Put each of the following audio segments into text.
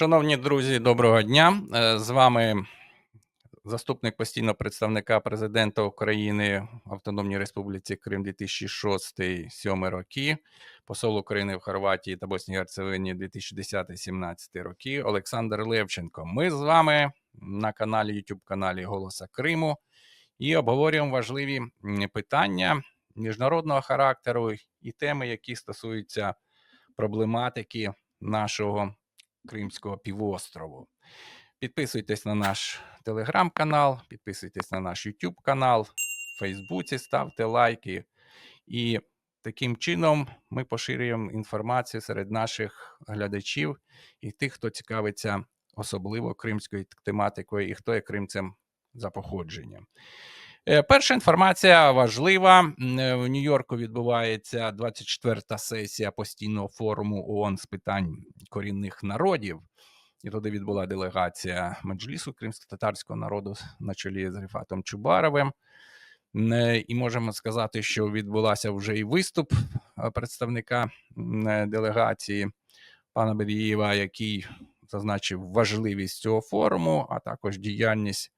Шановні друзі, доброго дня. Е, З вами заступник постійного представника президента України в Автономній Республіці Крим 2006-2007 роки, посол України в Хорватії та Босній Герцевині 2010-2017 роки Олександр Левченко. Ми з вами на каналі YouTube каналі Голоса Криму і обговорюємо важливі питання міжнародного характеру і теми, які стосуються проблематики нашого Кримського півострову. Підписуйтесь на наш телеграм-канал, підписуйтесь на наш YouTube канал, в Фейсбуці ставте лайки. І таким чином ми поширюємо інформацію серед наших глядачів і тих, хто цікавиться особливо кримською тематикою і хто є кримцем за походженням. Е, Перша інформація важлива. Е, В Нью-Йорку відбувається 24-та сесія постійного форуму ООН з питань корінних народів. І туди відбула делегація Меджлісу кримсько-татарського народу на чолі з Рифатом Чубаровим. Е, І можемо сказати, що відбулася вже і виступ представника делегації пана Берієва, який зазначив важливість цього форуму, а також діяльність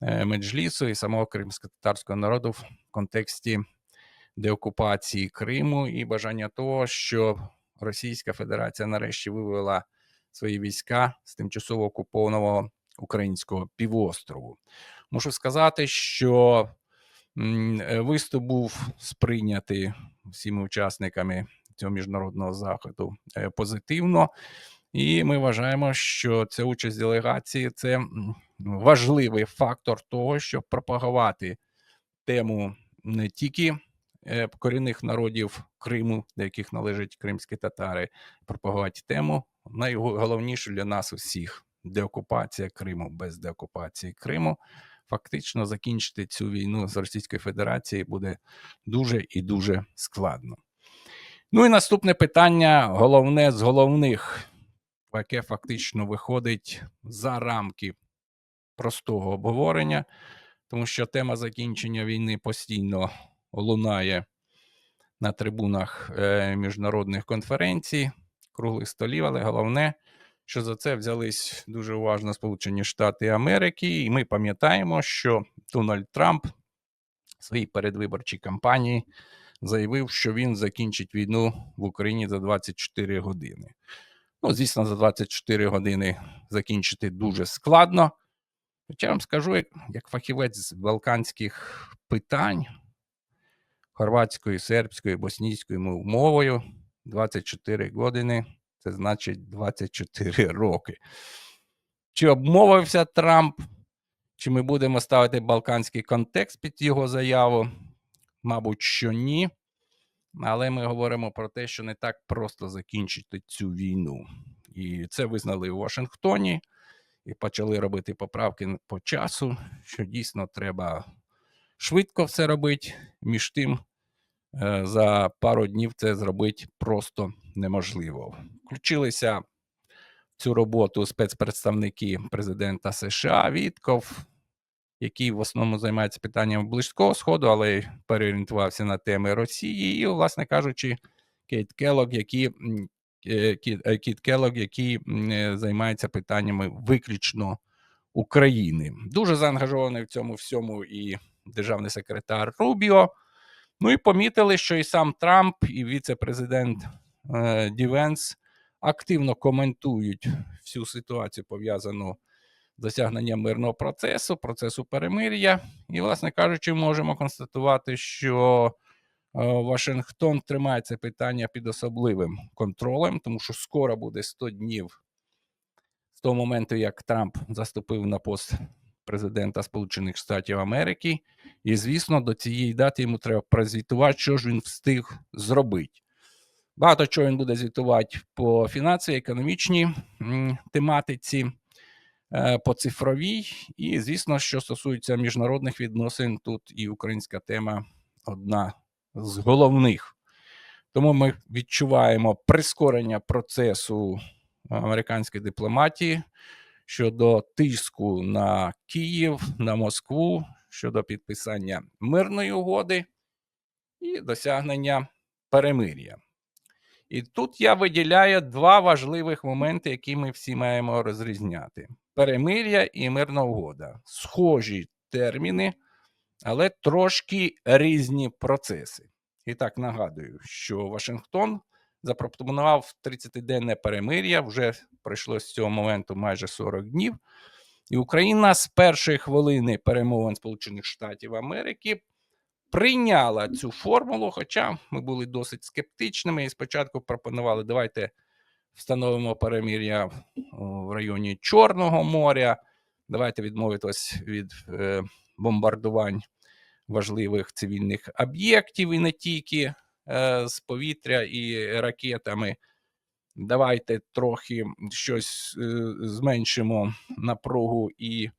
Меджлісу і самого кримсько-татарського народу в контексті деокупації Криму і бажання того, щоб Російська Федерація нарешті вивела свої війська з тимчасово окупованого українського півострову. Мушу сказати, що е, виступ був сприйнятий всіми учасниками цього міжнародного заходу е, позитивно. І ми вважаємо, що ця участь делегації це важливий фактор того, щоб пропагувати тему не тільки е, корінних народів Криму, до яких належать кримські татари, пропагувати тему найголовнішу для нас усіх деокупація Криму без деокупації Криму. Фактично закінчити цю війну з Російською Федерацією буде дуже і дуже складно. Ну і наступне питання, головне з головних, яке фактично виходить за рамки простого обговорення, тому що тема закінчення війни постійно лунає на трибунах е, міжнародних конференцій, круглих столів, але головне, що за це взялись дуже уважно Сполучені Штати Америки, і ми пам'ятаємо, що Дональд Трамп в своїй передвиборчій кампанії заявив, що він закінчить війну в Україні за 24 години. Ну, звісно, за 24 години закінчити дуже складно. Хоча я вам скажу, як, як фахівець з балканських питань хорватською, сербською, боснійською мовою 24 години це значить 24 роки. Чи обмовився Трамп, чи ми будемо ставити балканський контекст під його заяву? Мабуть, що ні. Але ми говоримо про те, що не так просто закінчити цю війну. І це визнали у Вашингтоні і почали робити поправки по часу, що дійсно треба швидко все робити. Між тим, е, за пару днів це зробити просто неможливо. Включилися в цю роботу спецпредставники президента США Вітков, який в основному займається питанням Близького Сходу, але переорієнтувався на теми Росії, і, власне кажучи, Кейт Келлог, який е, Кіт, е, Келлог, який е, займається питаннями виключно України. Дуже заангажований в цьому всьому і державний секретар Рубіо. Ну і помітили, що і сам Трамп, і віце-президент Дівенс активно коментують всю ситуацію, пов'язану з досягненням мирного процесу, процесу перемир'я. І, власне кажучи, можемо констатувати, що е, Вашингтон тримає це питання під особливим контролем, тому що скоро буде 100 днів з того моменту, як Трамп заступив на пост президента Сполучених Штатів Америки. І, звісно, до цієї дати йому треба прозвітувати, що ж він встиг зробити. Багато чого він буде звітувати по фінансовій, економічній тематиці, по цифровій. І, звісно, що стосується міжнародних відносин, тут і українська тема одна з головних. Тому ми відчуваємо прискорення процесу американської дипломатії щодо тиску на Київ, на Москву щодо підписання мирної угоди і досягнення перемир'я. І тут я виділяю два важливих моменти, які ми всі маємо розрізняти: перемир'я і мирна угода. Схожі терміни, але трошки різні процеси. І так нагадую, що Вашингтон запропонував 30-денне перемир'я, вже пройшло з цього моменту майже 40 днів. І Україна з першої хвилини перемовин Сполучених Штатів Америки прийняла цю формулу, хоча ми були досить скептичними і спочатку пропонували, давайте встановимо перемир'я в районі Чорного моря, давайте відмовитись від е, бомбардувань важливих цивільних об'єктів і не тільки е, з повітря і ракетами. Давайте трохи щось е, зменшимо напругу і е,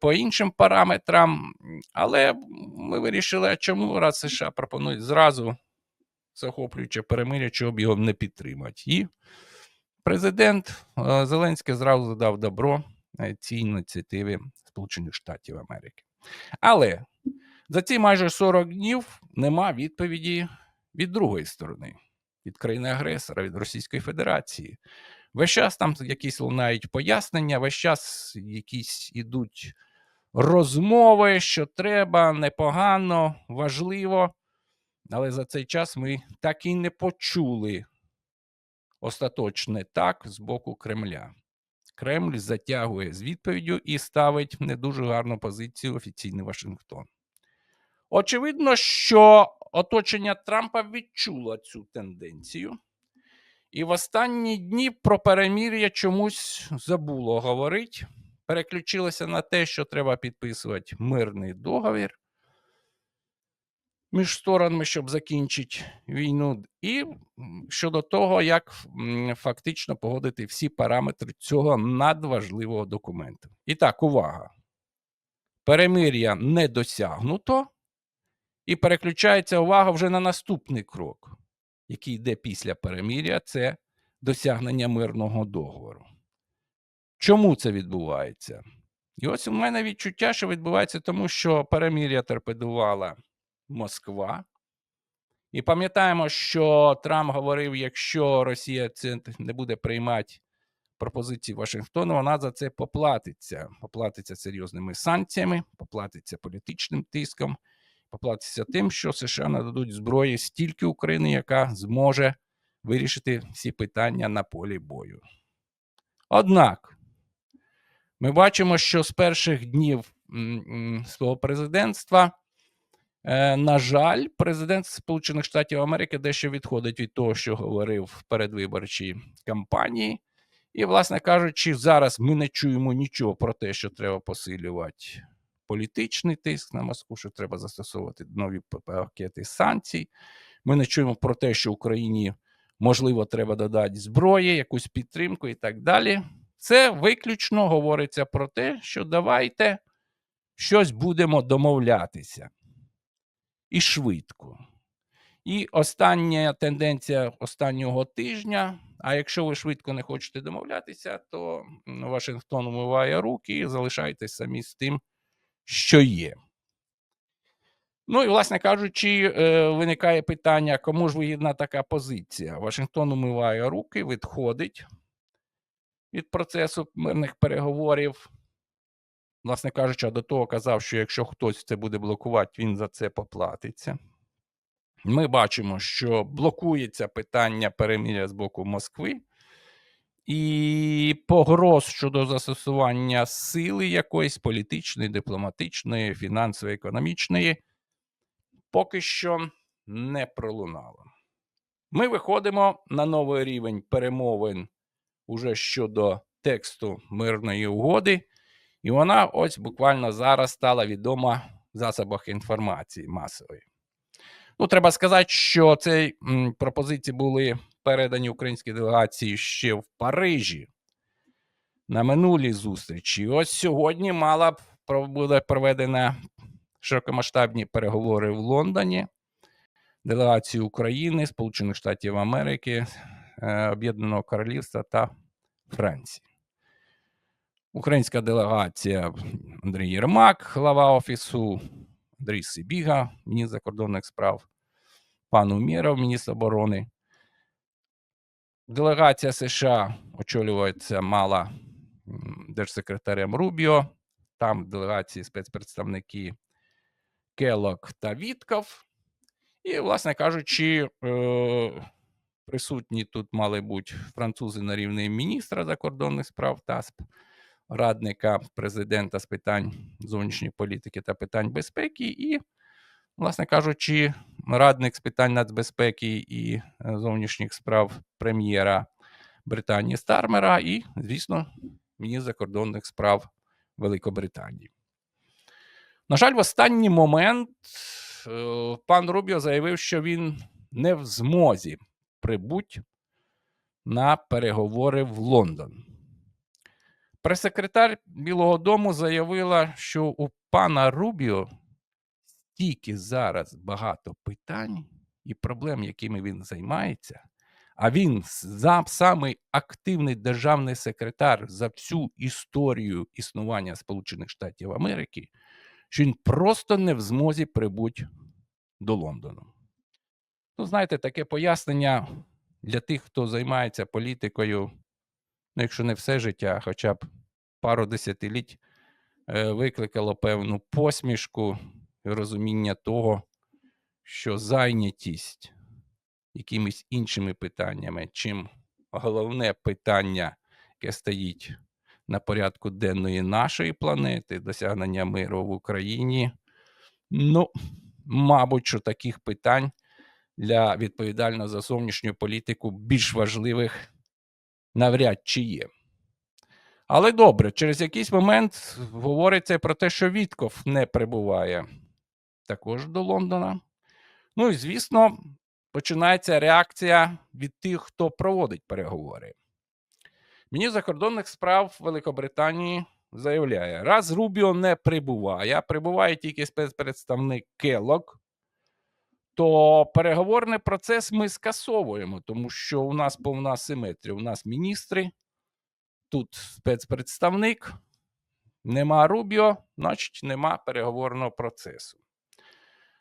по іншим параметрам. Але ми вирішили, чому раз США пропонують зразу захоплююче перемир'я, чого його не підтримати. І президент е, Зеленський зразу дав добро е, цій ініціативі Сполучених Штатів Америки. Але за ці майже 40 днів нема відповіді від другої сторони, від країни-агресора, від Російської Федерації. Весь час там якісь лунають пояснення, весь час якісь ідуть розмови, що треба, непогано, важливо. Але за цей час ми так і не почули остаточне так з боку Кремля. Кремль затягує з відповіддю і ставить не дуже гарну позицію офіційний Вашингтон. Очевидно, що оточення Трампа відчуло цю тенденцію, і в останні дні про перемір'я чомусь забуло говорити. Переключилося на те, що треба підписувати мирний договір між сторонами, щоб закінчити війну, і щодо того, як фактично погодити всі параметри цього надважливого документу. І так, увага. Перемир'я не досягнуто, і переключається увага вже на наступний крок, який йде після перемир'я, це досягнення мирного договору. Чому це відбувається? І ось у мене відчуття, що відбувається тому, що перемир'я торпедувала Москва. І пам'ятаємо, що Трамп говорив: якщо Росія це не буде приймати пропозиції Вашингтону, вона за це поплатиться. Поплатиться серйозними санкціями, поплатиться політичним тиском, поплатиться тим, що США нададуть зброї стільки України, яка зможе вирішити всі питання на полі бою. Однак ми бачимо, що з перших днів свого президентства. Е, на жаль, президент Сполучених Штатів Америки дещо відходить від того, що говорив в передвиборчій кампанії. І, власне кажучи, зараз ми не чуємо нічого про те, що треба посилювати політичний тиск на Москву, що треба застосовувати нові пакети санкцій. Ми не чуємо про те, що Україні можливо треба додати зброї, якусь підтримку і так далі. Це виключно говориться про те, що давайте щось будемо домовлятися і швидко. І остання тенденція останнього тижня. А якщо ви швидко не хочете домовлятися, то Вашингтон умиває руки і залишайтесь самі з тим, що є. Ну і, власне кажучи, е, виникає питання, кому ж вигідна така позиція? Вашингтон умиває руки, відходить від процесу мирних переговорів власне кажучи, до того казав, що якщо хтось це буде блокувати, він за це поплатиться. Ми бачимо, що блокується питання переміря з боку Москви, і погроз щодо застосування сили якоїсь політичної, дипломатичної, фінансово економічної, поки що не пролунало. Ми виходимо на новий рівень перемовин уже щодо тексту мирної угоди. І вона ось буквально зараз стала відома в засобах інформації масової. Ну, треба сказати, що ці пропозиції були передані українській делегації ще в Парижі на минулій зустрічі. Ось сьогодні мала б буде проведена широкомасштабні переговори в Лондоні, делегації України, Сполучених Штатів Америки, е, Об'єднаного Королівства та Франції. Українська делегація Андрій Єрмак, глава офісу, Андрій Сибіга, міністр закордонних справ, пан Умєров, міністр оборони. Делегація США очолюється мала держсекретарем Рубіо. Там делегації спецпредставники Келок та Вітков. І, власне кажучи, е, присутні тут мали бути французи на рівні міністра закордонних справ ТАСП, радника президента з питань зовнішньої політики та питань безпеки, і, власне кажучи, радник з питань нацбезпеки і е, зовнішніх справ прем'єра Британії Стармера, і, звісно, міністр закордонних справ Великобританії. На жаль, в останній момент е, пан Рубіо заявив, що він не в змозі прибути на переговори в Лондон. Прес-секретар Білого Дому заявила, що у пана Рубіо стільки зараз багато питань і проблем, якими він займається, а він самий активний державний секретар за всю історію існування Сполучених Штатів Америки, що він просто не в змозі прибути до Лондону. Ну, знаєте, таке пояснення для тих, хто займається політикою, ну, якщо не все життя, хоча б пару десятиліть, е, викликало певну посмішку розуміння того, що зайнятість якимись іншими питаннями, чим головне питання, яке стоїть на порядку денної нашої планети, досягнення миру в Україні. Ну, мабуть, що таких питань для відповідального за зовнішню політику більш важливих навряд чи є. Але добре, через якийсь момент говориться про те, що Вітков не прибуває також до Лондона. Ну і звісно, починається реакція від тих, хто проводить переговори. Міністр закордонних справ Великобританії заявляє: раз Рубіо не прибуває, прибуває тільки спецпредставник Келок, то переговорний процес ми скасовуємо, тому що у нас повна симетрія. У нас міністри, тут спецпредставник, нема Рубіо, значить нема переговорного процесу.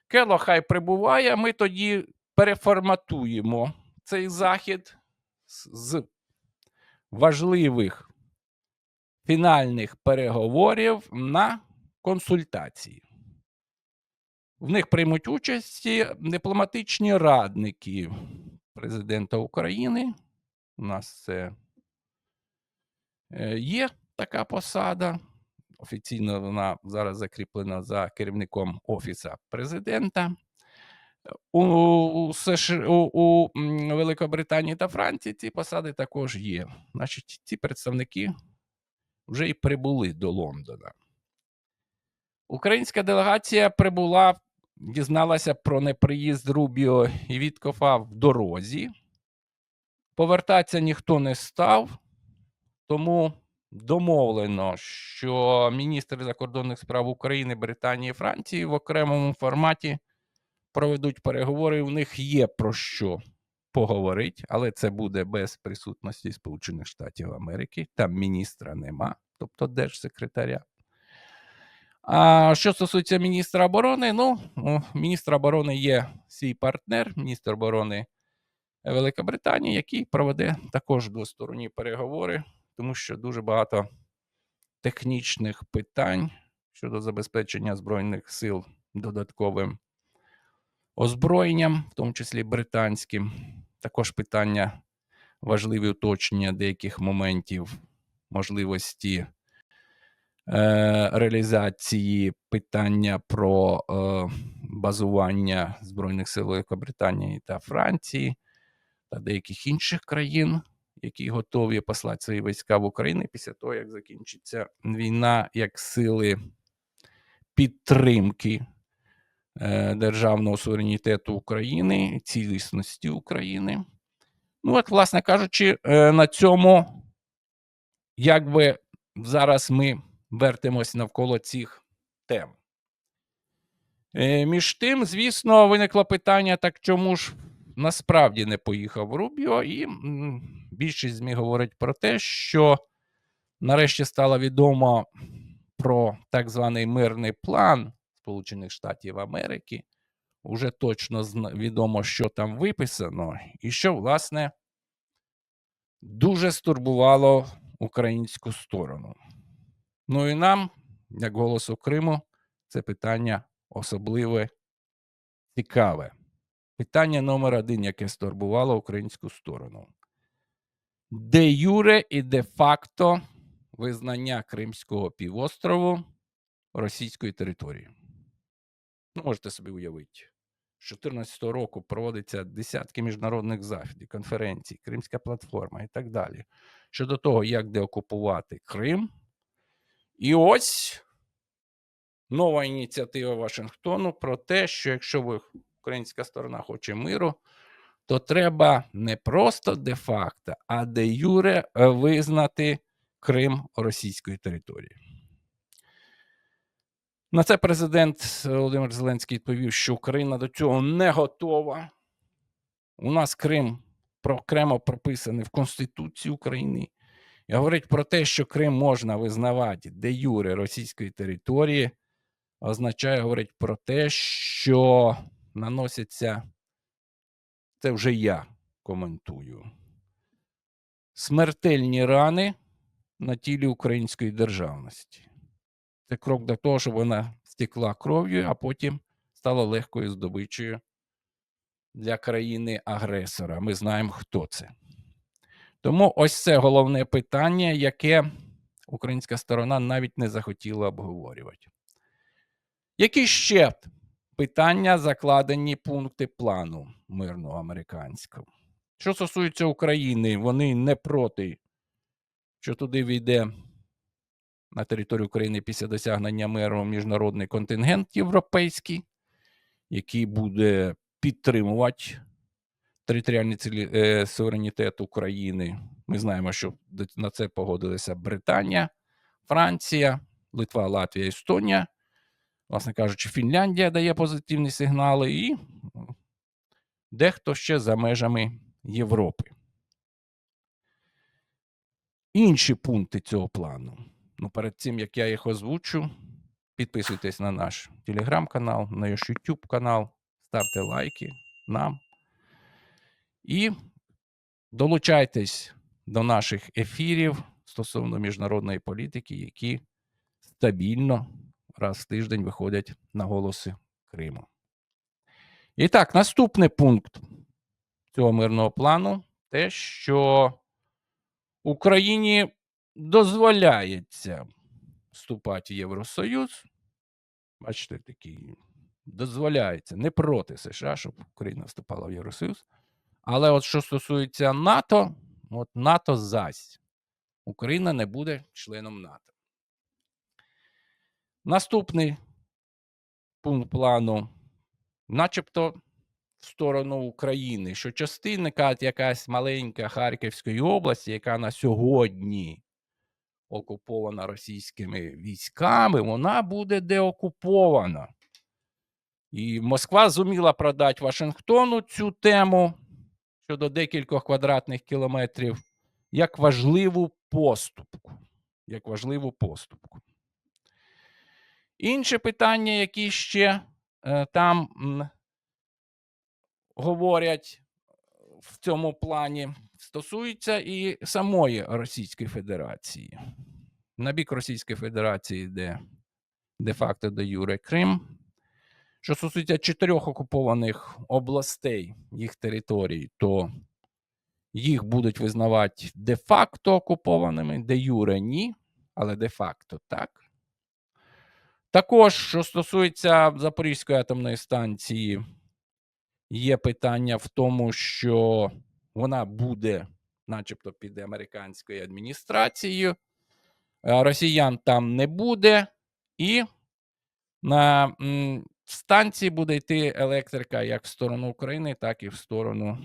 Кело хай прибуває, ми тоді переформатуємо цей захід з- важливих фінальних переговорів на консультації. В них приймуть участі дипломатичні радники президента України. У нас це е, є така посада. Офіційно вона зараз закріплена за керівником Офіса президента. У, США, у, Великобританії та Франції ці посади також є. Значить, ці представники вже і прибули до Лондона. Українська делегація прибула, дізналася про неприїзд Рубіо і Віткофа в дорозі. Повертатися ніхто не став, тому домовлено, що міністри закордонних справ України, Британії і Франції в окремому форматі проведуть переговори. У них є про що поговорити, але це буде без присутності Сполучених Штатів Америки. Там міністра нема, тобто держсекретаря. А що стосується міністра оборони, ну, у міністра оборони є свій партнер, міністр оборони Великобританії, який проведе також двосторонні переговори, тому що дуже багато технічних питань щодо забезпечення Збройних сил додатковим озброєнням, в тому числі британським. Також питання важливі уточнення деяких моментів можливості е, реалізації питання про е, базування Збройних сил Великобританії та Франції та деяких інших країн, які готові послати свої війська в Україну після того, як закінчиться війна, як сили підтримки е, державного суверенітету України, цілісності України. Ну, от, власне кажучи, е, на цьому, якби зараз ми вертимось навколо цих тем. Е, Між тим, звісно, виникло питання: так чому ж насправді не поїхав Рубіо? І більшість ЗМІ говорить про те, що нарешті стало відомо про так званий мирний план Сполучених Штатів Америки. Уже точно відомо, що там виписано, і що, власне, дуже стурбувало українську сторону. Ну і нам, як голосу Криму, це питання особливе цікаве. Питання номер один, яке стурбувало українську сторону. Де юре і де факто визнання Кримського півострову російською територією. Ну, можете собі уявити. З 2014 року проводиться десятки міжнародних заходів, конференцій, Кримська платформа і так далі. Щодо того, як деокупувати Крим. І ось нова ініціатива Вашингтону про те, що якщо ви, українська сторона хоче миру, то треба не просто де-факто, а де юре е, визнати Крим російською територією. На це президент Володимир Зеленський відповів, що Україна до цього не готова. У нас Крим окремо прописаний в Конституції України. І говорить про те, що Крим можна визнавати де юре російської території, означає говорить про те, що наносяться, це вже я коментую, смертельні рани на тілі української державності. Це крок до того, щоб вона стекла кров'ю, а потім стала легкою здобичею для країни-агресора. Ми знаємо, хто це. Тому ось це головне питання, яке українська сторона навіть не захотіла обговорювати. Які ще питання закладені пункти плану мирного американського? Що стосується України, вони не проти, що туди війде на територію України після досягнення миру міжнародний контингент європейський, який буде підтримувати територіальний цілі, е, суверенітет України. Ми знаємо, що на це погодилися Британія, Франція, Литва, Латвія, Естонія. Власне кажучи, Фінляндія дає позитивні сигнали, і дехто ще за межами Європи. Інші пункти цього плану. Ну, перед цим як я їх озвучу, підписуйтесь на наш телеграм-канал, на наш YouTube канал, ставте лайки нам і долучайтесь до наших ефірів стосовно міжнародної політики, які стабільно раз в тиждень виходять на голоси Криму. І так, наступний пункт цього мирного плану те, що Україні дозволяється вступати в Євросоюз. Бачите, такий дозволяється не проти США, щоб Україна вступала в Євросоюз. Але от що стосується НАТО, от НАТО зась. Україна не буде членом НАТО. Наступний пункт плану, начебто, в сторону України, що частинка якась маленька Харківської області, яка на сьогодні окупована російськими військами, вона буде деокупована. І Москва зуміла продати Вашингтону цю тему щодо декількох квадратних кілометрів як важливу поступку. Як важливу поступку. Інше питання, які ще е, там говорять в цьому плані, стосується і самої Російської Федерації. На бік Російської Федерації йде де-факто до Юре Крим. Що стосується чотирьох окупованих областей, їх територій, то їх будуть визнавати де-факто окупованими, де Юре ні, але де-факто так. Також, що стосується Запорізької атомної станції, є питання в тому, що вона буде, начебто, під американською адміністрацією, росіян там не буде, і на станції буде йти електрика як в сторону України, так і в сторону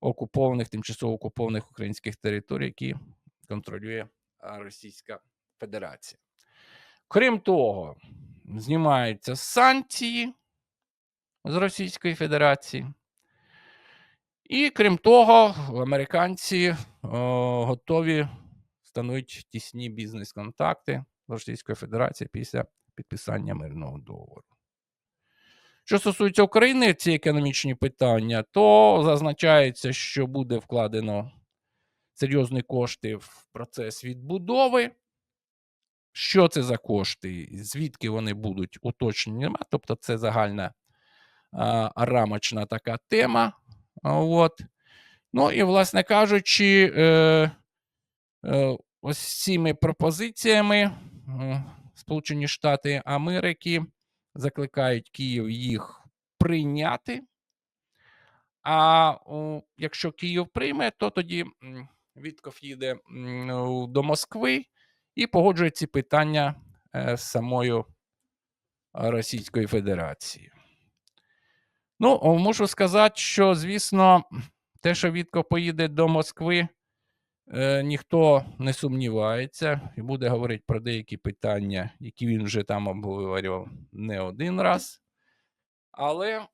окупованих, тимчасово окупованих українських територій, які контролює Російська Федерація. Крім того, знімаються санкції з Російської Федерації. І крім того, американці е, готові встановити тісні бізнес-контакти з Російською Федерацією після підписання мирного договору. Що стосується України, ці економічні питання, то зазначається, що буде вкладено серйозні кошти в процес відбудови. Що це за кошти? Звідки вони будуть уточнені? Нема. Тобто, це загальна а, рамочна така тема. От. Ну і, власне кажучи, е, е, ось цими пропозиціями Сполучені Штати Америки закликають Київ їх прийняти. А о, якщо Київ прийме, то тоді Вітков їде до Москви і погоджує ці питання е, з самою Російською Федерацією. Ну, мушу сказати, що, звісно, те, що Вітков поїде до Москви, е, ніхто не сумнівається і буде говорити про деякі питання, які він вже там обговорював не один раз. Але,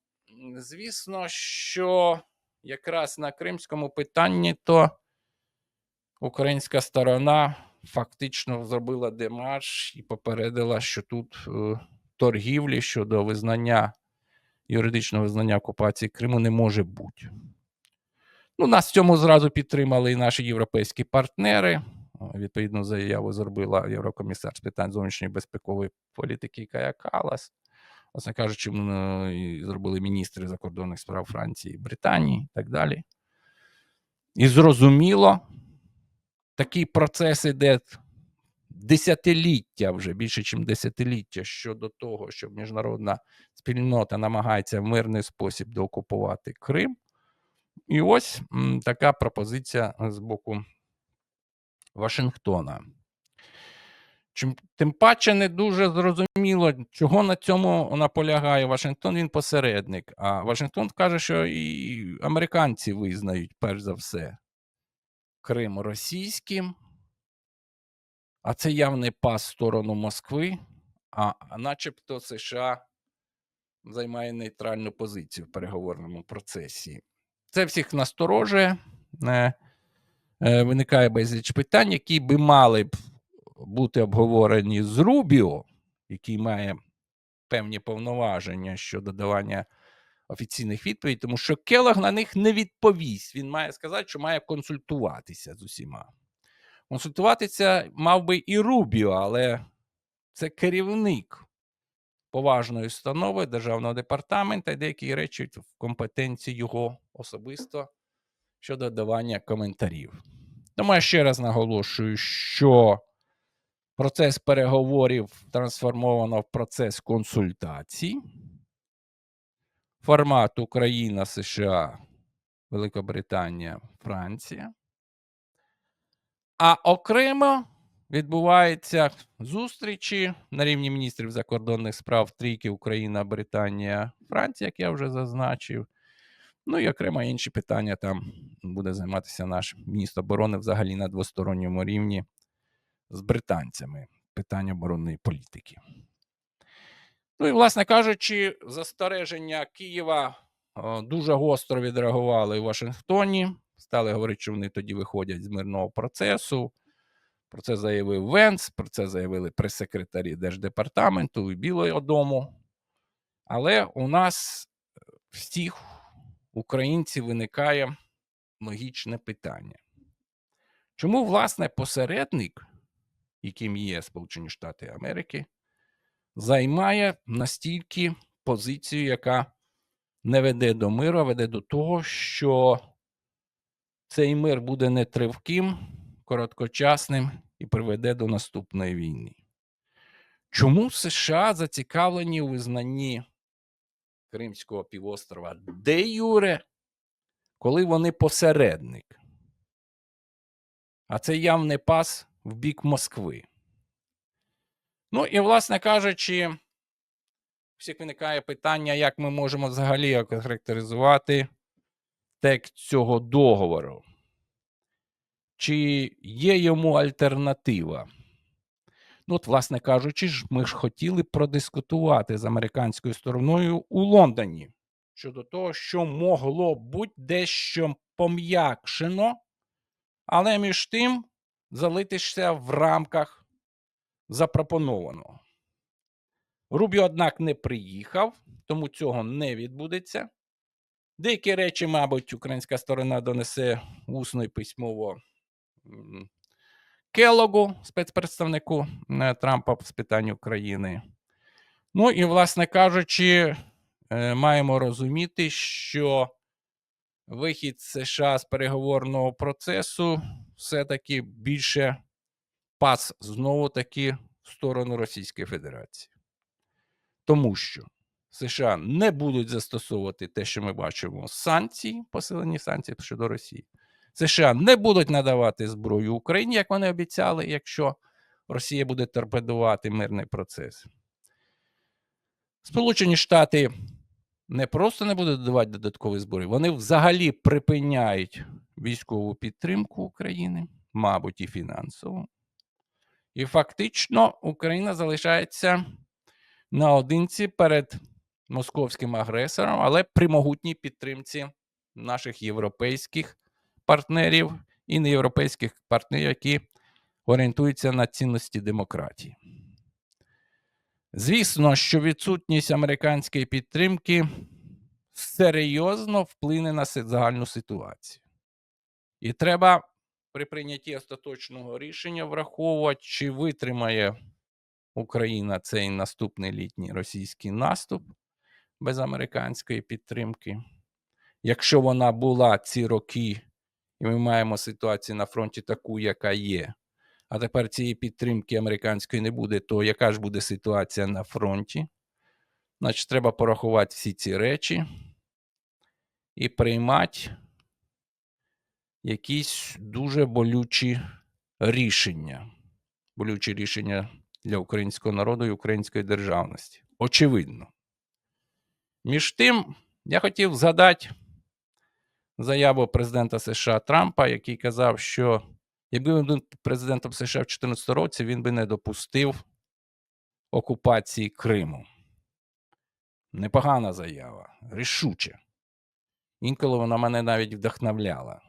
звісно, що якраз на кримському питанні то українська сторона фактично зробила демарш і попередила, що тут е, торгівлі щодо визнання юридичного визнання окупації Криму не може бути. Ну, нас в цьому зразу підтримали і наші європейські партнери. Відповідну заяву зробила Єврокомісар з питань зовнішньої безпекової політики Кая Калас. Власне кажучи, зробили міністри закордонних справ Франції, Британії і так далі. І зрозуміло, такий процес іде десятиліття вже, більше, ніж десятиліття щодо того, що міжнародна спільнота намагається в мирний спосіб доокупувати Крим. І ось м, така пропозиція з боку Вашингтона. Чим, тим паче не дуже зрозуміло, чого на цьому наполягає Вашингтон. Він посередник. А Вашингтон каже, що і американці визнають, перш за все, Крим російським, а це явний пас в сторону Москви, а, начебто США займає нейтральну позицію в переговорному процесі. Це всіх насторожує. Е, е, виникає безліч питань, які би мали б бути обговорені з Рубіо, який має певні повноваження щодо давання офіційних відповідей, тому що Келог на них не відповість. Він має сказати, що має консультуватися з усіма. Консультуватися мав би і Рубіо, але це керівник поважної установи Державного департаменту, і деякі речі в компетенції його особисто щодо давання коментарів. Тому я ще раз наголошую, що процес переговорів трансформовано в процес консультацій. Формат Україна, США, Великобританія, Франція. А окремо відбуваються зустрічі на рівні міністрів закордонних справ трійки Україна, Британія, Франція, як я вже зазначив. Ну і окремо інші питання там буде займатися наш міністр оборони взагалі на двосторонньому рівні з британцями. Питання оборонної політики. Ну і, власне кажучи, застереження Києва дуже гостро відреагували в Вашингтоні. Стали говорити, що вони тоді виходять з мирного процесу. Про це заявив Венс, про це заявили прес-секретарі Держдепартаменту і Білого Дому. Але у нас всіх українців виникає логічне питання. Чому, власне, посередник, яким є Сполучені Штати Америки, займає настільки позицію, яка не веде до миру, а веде до того, що цей мир буде нетривким, короткочасним і приведе до наступної війни. Чому США зацікавлені у визнанні Кримського півострова де Юре, коли вони посередник? А це явний пас в бік Москви. Ну і, власне кажучи, всіх виникає питання, як ми можемо взагалі охарактеризувати текст цього договору. Чи є йому альтернатива? Ну, от, власне кажучи, ж, ми ж хотіли продискутувати з американською стороною у Лондоні щодо того, що могло бути дещо пом'якшено, але між тим залитися в рамках запропонованого. Рубі, однак, не приїхав, тому цього не відбудеться. Деякі речі, мабуть, українська сторона донесе усно і письмово м, Келлогу, спецпредставнику е, Трампа з питань України. Ну і, власне кажучи, е, маємо розуміти, що вихід США з переговорного процесу все-таки більше пас знову таки в сторону Російської Федерації. Тому що США не будуть застосовувати те, що ми бачимо, санкції, посилені санкції щодо Росії. США не будуть надавати зброю Україні, як вони обіцяли, якщо Росія буде торпедувати мирний процес. Сполучені Штати не просто не будуть давати додаткові зброї, вони взагалі припиняють військову підтримку України, мабуть, і фінансову. І фактично Україна залишається наодинці перед московським агресором, але при могутній підтримці наших європейських партнерів і неєвропейських партнерів, які орієнтуються на цінності демократії. Звісно, що відсутність американської підтримки серйозно вплине на загальну ситуацію. І треба при прийнятті остаточного рішення враховувати, чи витримає Україна цей наступний літній російський наступ без американської підтримки. Якщо вона була ці роки, і ми маємо ситуацію на фронті таку, яка є, а тепер цієї підтримки американської не буде, то яка ж буде ситуація на фронті? Значить, треба порахувати всі ці речі і приймати якісь дуже болючі рішення. Болючі рішення для українського народу і української державності. Очевидно. Між тим, я хотів згадати заяву президента США Трампа, який казав, що якби він був президентом США в 2014 році, він би не допустив окупації Криму. Непогана заява, рішуче. Інколи вона мене навіть вдохновляла.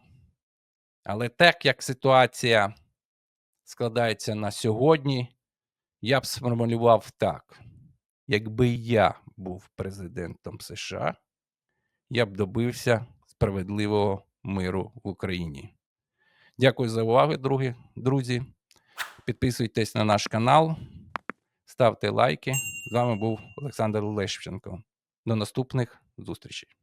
Але так як ситуація складається на сьогодні, я б сформулював так: якби я був президентом США, я б добився справедливого миру в Україні. Дякую за увагу, другі, друзі. Підписуйтесь на наш канал, ставте лайки. З вами був Олександр Лещенко. До наступних зустрічей.